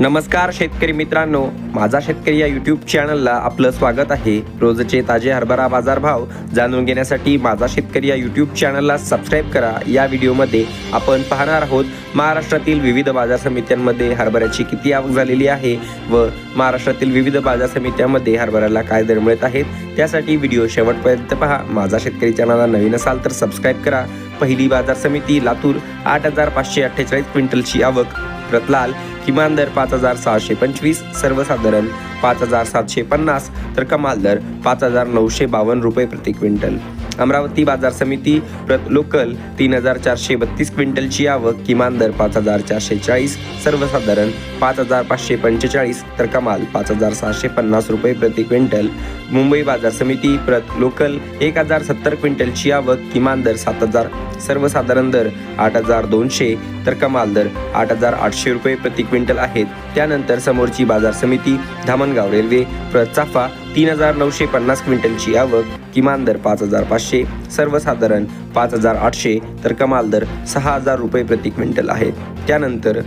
नमस्कार शेतकरी मित्रांनो. माझा शेतकरी या यूट्यूब चॅनलला आपलं स्वागत आहे. रोजचे ताजे हरभरा बाजारभाव जाणून घेण्यासाठी माझा शेतकरी या यूट्यूब चॅनलला सबस्क्राईब करा. या व्हिडिओमध्ये आपण पाहणार आहोत महाराष्ट्रातील विविध बाजार समित्यांमध्ये हरभऱ्याची किती आवक झालेली आहे व महाराष्ट्रातील विविध बाजार समित्यांमध्ये हरभऱ्याला काय दर मिळत आहेत त्यासाठी व्हिडिओ शेवटपर्यंत पहा. माझा शेतकरी चॅनलला नवीन असाल तर सबस्क्राईब करा. पहिली बाजार समिती लातूर आठ हजार पाचशे अठ्ठेचाळीस क्विंटलची आवक. रतलाल किमान दर पाच हजार सहाशे पंचवीस सर्वसाधारण पाच हजार सातशे पन्नास तर कमाल दर पाच हजार नऊशे बावन्न रुपये प्रति क्विंटल. अमरावती बाजार समिती प्रत लोकल तीन हजार चारशे बत्तीस क्विंटलची आवक किमान दर पाच हजार चारशे चाळीस सर्वसाधारण पाच हजार पाचशे पंचेचाळीस तर कमाल पाच हजार सहाशे पन्नास रुपये प्रति क्विंटल. मुंबई बाजार समिती प्रत लोकल एक हजार सत्तर क्विंटलची आवक किमान दर सात हजार सर्वसाधारण दर आठ हजार दोनशे तर कमाल दर आठ हजार आठशे रुपये प्रति क्विंटल आहेत. त्यानंतर समोरची बाजार समिती धामणगाव रेल्वे प्रत चाफा तीन हजार नऊशे पन्नास क्विंटलची आवक किमान दर पाच हजार पाचशे सर्वसाधारण पाच हजार आठशे तर कमाल दर सहा हजार रुपये प्रति क्विंटल आहे. त्यानंतर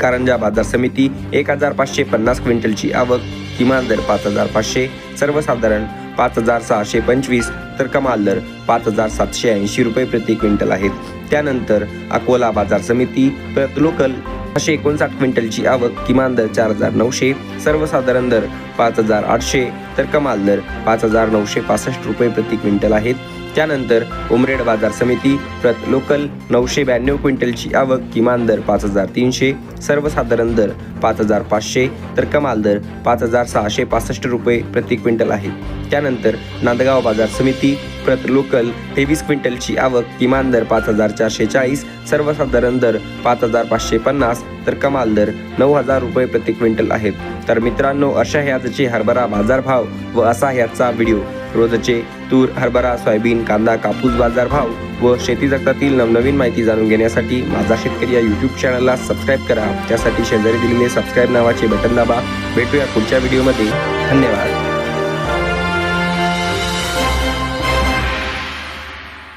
कारंजा बाजार समिती एक हजार पाचशे पन्नास क्विंटलची आवक किमान दर पाच हजार पाचशे सर्वसाधारण पाच हजार सहाशे पंचवीस तर कमाल दर पाच हजार सातशे ऐंशी रुपये प्रति क्विंटल आहेत. त्यानंतर अकोला बाजार समिती प्रत लोकल पाचशे एकोणसाठ क्विंटलची आवक किमान दर चार हजार नऊशे सर्वसाधारण दर पाच हजार आठशे तर कमाल दर पाच हजार नऊशे पासष्ट रुपये प्रति क्विंटल आहेत. त्यानंतर उमरेड बाजार समिती प्रत लोकल नऊशे ब्याण्णव क्विंटलची आवक किमान दर पाच हजार तीनशे सर्वसाधारण दर पाच हजार पाचशे तर कमाल दर पाच हजार सहाशे पासष्ट रुपये प्रति क्विंटल आहे. त्यानंतर नांदगाव बाजार समिती प्रत लोकल तेवीस क्विंटलची आवक किमान दर पाच हजार चारशे चाळीस सर्वसाधारण दर पाच हजार पाचशे पन्नास तर कमाल दर नऊ हजार रुपये प्रति क्विंटल आहेत. तर मित्रांनो अशा ह्याचे हरभरा बाजारभाव व असा ह्याचा व्हिडिओ. रोजचे तूर हरभरा सोयाबीन कांदा कापूस बाजारभाव व शेती जगतातील नवनवीन माहिती जाणून घेण्यासाठी माझा शेतकरी या यूट्यूब चॅनलला सबस्क्राईब करा. त्यासाठी शेजारी दिलेले सबस्क्राईब नावाचे बटन दाबा. भेटूया पुढच्या व्हिडिओमध्ये धन्यवाद.